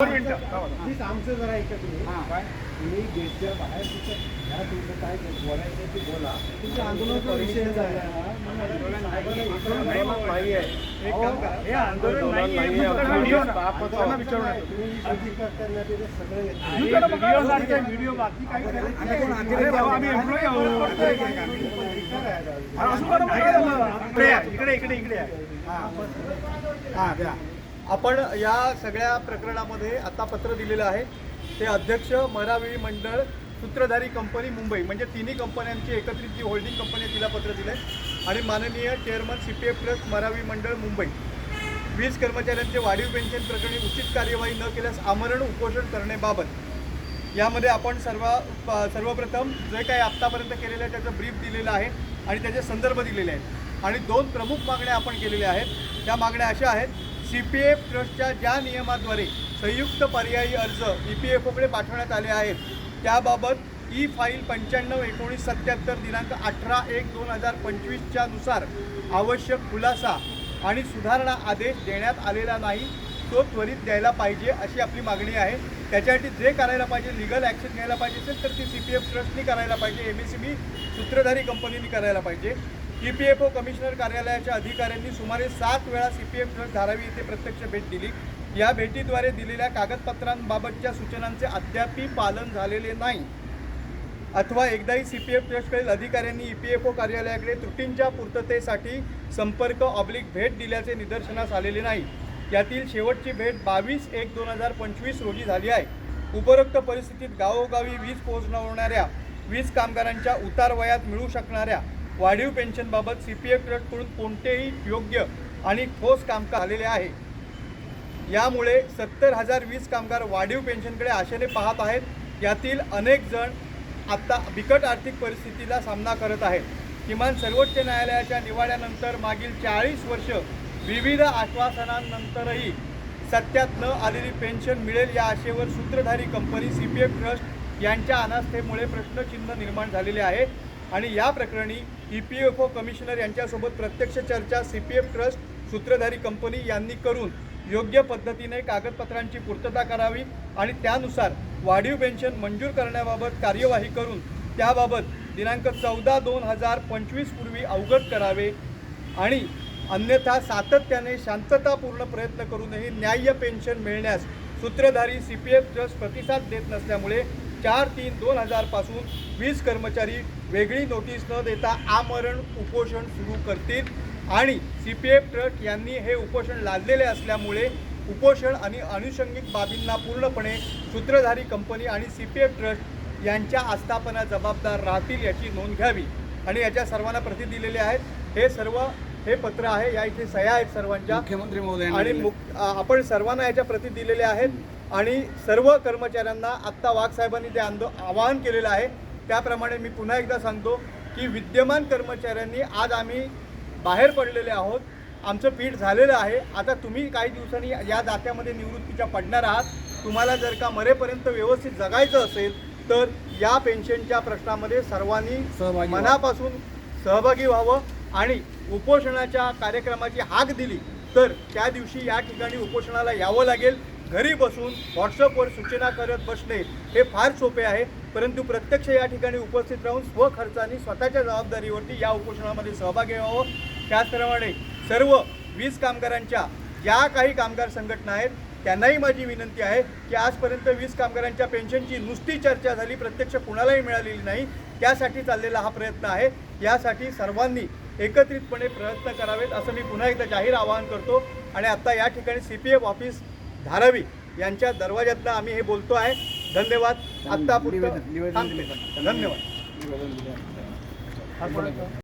आमचं जरा ऐका तुम्ही. काय? तुम्ही गेटच्या बाहेर तिथं घ्या तुमचं काय बोलायचं ते बोला. तुमच्या आंदोलनाचा विषय. हे. आंदोलन नाही व्हिडिओ बाकी काही? इकडे इकडे इकडे. हां द्या. आपण या सगळ्या प्रकरणामध्ये आता पत्र दिलेलं आहे. ते अध्यक्ष मरावी मंडळ सूत्रधारी कंपनी मुंबई म्हणजे तिन्ही कंपन्यांची एकत्रित जी होल्डिंग कंपनी आहे तिला पत्र दिलं आहे आणि माननीय chairman C P F trust Maravi मंडळ मुंबई. वीज कर्मचाऱ्यांचे वाढीव पेन्शन प्रकरणी उचित कार्यवाही न केल्यास आमरण उपोषण करण्याबाबत. यामध्ये आपण सर्व प- सर्वप्रथम जे काही आत्तापर्यंत केलेलं आहे त्याचं ब्रीफ दिलेलं आहे आणि त्याचे संदर्भ दिलेले आहेत. आणि दोन प्रमुख मागण्या आपण केलेल्या आहेत. त्या मागण्या अशा आहेत सी पी एफ ट्रस्टच्या ज्या नियमाद्वारे संयुक्त पर्यायी अर्ज ई पी एफ ओकडे पाठवण्यात आले आहेत त्याबाबत ई फाईल पंच्याण्णव एकोणीस सत्याहत्तर दिनांक अठरा एक दोन हजार पंचवीसच्या नुसार आवश्यक खुलासा आणि सुधारणा आदेश देण्यात आलेला नाही तो त्वरित द्यायला पाहिजे अशी आपली मागणी आहे. त्याच्यासाठी जे करायला पाहिजे लिगल ॲक्शन घ्यायला पाहिजे असेल तर ती सी पी एफ ट्रस्टनी करायला पाहिजे. एम एस सी बी सूत्रधारी कंपनीने करायला पाहिजे. E P F O commissioner कार्यालयाच्या अधिकाऱ्यांनी सुमारे सात वेळा C P F trust Dharavi येथे प्रत्यक्ष भेट दिली. या भेटीद्वारे दिलेल्या कागदपत्रांबाबतच्या सूचनांचे अद्यापही पालन झालेले नाही. अथवा एकदाही सी पी एफ ट्रस्टकडील अधिकाऱ्यांनी ई पी एफ ओ कार्यालयाकडे त्रुटींच्या पूर्ततेसाठी संपर्क ऑब्लिक भेट दिल्याचे निदर्शनास आलेले नाही. यातील शेवटची भेट बावीस एक दोन हजार पंचवीस रोजी झाली आहे. उपरोक्त परिस्थितीत गावोगावी वीज पोहोचवणाऱ्या वीज कामगारांच्या उतारवयात मिळू शकणाऱ्या वाढीव पेन्शनबाबत सी पी एफ ट्रस्टकडून कोणतेही योग्य आणि ठोस कामकाज झालेले आहे. यामुळे सत्तर हजार वीस कामगार वाढीव पेन्शनकडे आशेने पाहत आहेत. यातील अनेक जण आत्ता बिकट आर्थिक परिस्थितीला सामना करत आहेत. किमान सर्वोच्च न्यायालयाच्या निवाड्यानंतर मागील चाळीस वर्ष विविध आश्वासनांनंतरही सत्यात न आलेली पेन्शन मिळेल या आशेवर सूत्रधारी company C P F trust यांच्या अनास्थेमुळे प्रश्नचिन्ह निर्माण झालेले आहे. आणि या प्रकरणी E P F O commissioner यांच्यासोबत प्रत्यक्ष चर्चा सी पी एफ ट्रस्ट सूत्रधारी कंपनी यांनी करून योग्य पद्धतीने कागदपत्रांची पूर्तता करावी आणि त्यानुसार वाढीव पेन्शन मंजूर करण्याबाबत कार्यवाही करून त्याबाबत दिनांक चौदा दोन हजार पंचवीस पूर्वी अवगत करावे आणि अन्यथा सातत्याने शांततापूर्ण प्रयत्न करूनही न्याय्य पेन्शन मिळण्यास सूत्रधारी सी पी एफ ट्रस्ट प्रतिसाद देत नसल्यामुळे चार तीन दोन हजारपासून वीस कर्मचारी वेगळी नोटीस न देता आमरण उपोषण सुरू करतील. आणि सी पी एफ ट्रस्ट यांनी हे उपोषण लादलेले असल्यामुळे उपोषण आणि अनुषंगिक बाबींना पूर्णपणे सूत्रधारी कंपनी आणि सी पी एफ ट्रस्ट यांच्या आस्थापना जबाबदार राहतील याची नोंद घ्यावी. आणि याच्या सर्वांना प्रती दिलेले आहेत. हे सर्व हे पत्र आहे. या इथे सह्या आहेत सर्वांच्या. मुख्यमंत्री महोदय आणि आपण सर्वांना याच्या प्रती दिलेले आहेत. आणि सर्व कर्मचाऱ्यांना आत्ता वाघ साहेबांनी जे आंदो आवाहन केलेलं आहे त्याप्रमाणे मी पुन्हा एकदा सांगतो की विद्यमान कर्मचाऱ्यांनी आज आम्ही बाहेर पडलेले आहोत. आमचं पीठ झालेलं आहे. आता तुम्ही काही दिवसांनी या जात्यामध्ये निवृत्तीच्या पडणार आहात. तुम्हाला जर का मरेपर्यंत व्यवस्थित जगायचं असेल तर या पेन्शनच्या प्रश्नामध्ये सर्वांनी. मनापासून सहभागी व्हावं आणि उपोषणाच्या कार्यक्रमाची हाक दिली तर त्या दिवशी या ठिकाणी उपोषणाला यावं लागेल. घरी बसून व्हॉट्सअपवर सूचना करत बसणे हे फार सोपे आहे परंतु प्रत्यक्ष या ठिकाणी उपस्थित राहून स्वखर्चाने स्वतःच्या जबाबदारीवरती या उपोषणामध्ये सहभागी व्हावं. त्याचप्रमाणे सर्व वीज कामगारांच्या ज्या काही कामगार संघटना आहेत त्यांनाही माझी विनंती आहे की आजपर्यंत वीज कामगारांच्या पेन्शनची नुसती चर्चा झाली प्रत्यक्ष कुणालाही मिळालेली नाही. त्यासाठी चाललेला हा प्रयत्न आहे. यासाठी सर्वांनी एकत्रितपणे प्रयत्न करावेत असं मी पुन्हा एकदा जाहीर आवाहन करतो. आणि आता या ठिकाणी C P F office Dharavi यांच्या दरवाज्यातनं आम्ही हे बोलतो आहे. धन्यवाद. आत्ता धन्यवाद.